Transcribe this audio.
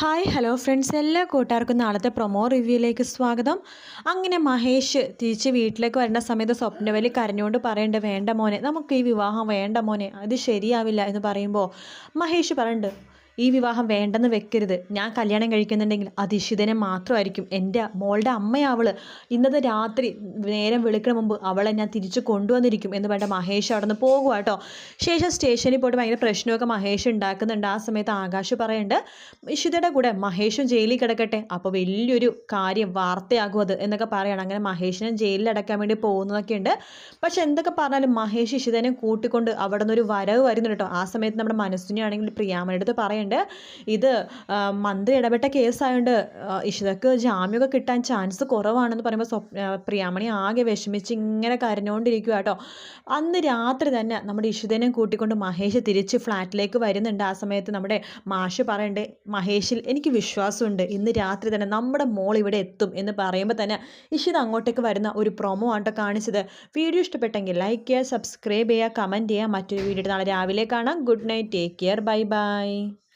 Hi hello friends എല്ലാ കൂട്ടുകാർക്കും നാളത്തെ പ്രൊമോ റിവ്യൂയിലേക്ക് സ്വാഗതം. അങ്ങനെ മഹേഷ് തിരിച്ച് വീട്ടിലേക്ക് വരുന്ന സമയത്ത് സ്വപ്നവലി കരഞ്ഞുകൊണ്ട് പറയേണ്ടത് വേണ്ട മോനെ നമുക്ക് ഈ വിവാഹം വേണ്ട മോനെ അത് ശരിയാവില്ല എന്ന് പറയുമ്പോൾ മഹേഷ് പറയുന്നുണ്ട് ഈ വിവാഹം വേണ്ടെന്ന് വെക്കരുത്. ഞാൻ കല്യാണം കഴിക്കുന്നുണ്ടെങ്കിൽ അത് മാത്രമായിരിക്കും. എന്റെ മോളുടെ അമ്മയാവൾ ഇന്നത്തെ രാത്രി നേരം വിളിക്കണ മുമ്പ് അവളെ ഞാൻ തിരിച്ചു കൊണ്ടുവന്നിരിക്കും എന്ന് പറഞ്ഞ മഹേഷ് അവിടെ നിന്ന് പോകുക കേട്ടോ ശേഷം സ്റ്റേഷനിൽ പോയിട്ട് ഭയങ്കര പ്രശ്നമൊക്കെ മഹേഷ് ഉണ്ടാക്കുന്നുണ്ട്. ആ സമയത്ത് ആകാശ് പറയുന്നുണ്ട് ഇഷിതയുടെ കൂടെ മഹേഷും ജയിലിൽ കിടക്കട്ടെ. അപ്പോൾ വലിയൊരു കാര്യം വാർത്തയാകും അത് എന്നൊക്കെ പറയണം. അങ്ങനെ മഹേഷിനെ ജയിലിൽ അടക്കാൻ വേണ്ടി പോകുന്നതൊക്കെ ഉണ്ട്. പക്ഷെ എന്തൊക്കെ പറഞ്ഞാലും മഹേഷ് ഇഷിതനെ കൂട്ടിക്കൊണ്ട് അവിടെ നിന്നൊരു വരവ് വരുന്നുണ്ട് കേട്ടോ ആ സമയത്ത് നമ്മുടെ മനസ്സിനെയാണെങ്കിൽ പ്രിയാമയുടെ അടുത്ത് പറയുന്നുണ്ട് ഇത് ആ, മന്ത്രി ഇടപെട്ട കേസായതുകൊണ്ട് ഇഷിതക്ക് ജാമ്യമൊക്കെ കിട്ടാൻ ചാൻസ് കുറവാണെന്ന് പറയുമ്പോൾ സ്വപ്ന പ്രിയാമണി ആകെ വിഷമിച്ച് ഇങ്ങനെ കരഞ്ഞുകൊണ്ടിരിക്കുക കേട്ടോ അന്ന് രാത്രി തന്നെ നമ്മുടെ ഇഷിതനെ കൂട്ടിക്കൊണ്ട് മഹേഷ് തിരിച്ച് ഫ്ലാറ്റിലേക്ക് വരുന്നുണ്ട്. ആ സമയത്ത് നമ്മുടെ മാഷ് പറയണ്ടേ മഹേഷിൽ എനിക്ക് വിശ്വാസമുണ്ട്. ഇന്ന് രാത്രി തന്നെ നമ്മുടെ മോൾ ഇവിടെ എത്തും എന്ന് പറയുമ്പോൾ തന്നെ ഇഷിത അങ്ങോട്ടേക്ക് വരുന്ന ഒരു പ്രൊമോ ആട്ടോ കാണിച്ചത്. വീഡിയോ ഇഷ്ടപ്പെട്ടെങ്കിൽ ലൈക്ക് ചെയ്യുക സബ്സ്ക്രൈബ് ചെയ്യുക കമന്റ് ചെയ്യുക. മറ്റൊരു വീഡിയോ നാളെ രാവിലെ കാണാം. Good night take care bye bye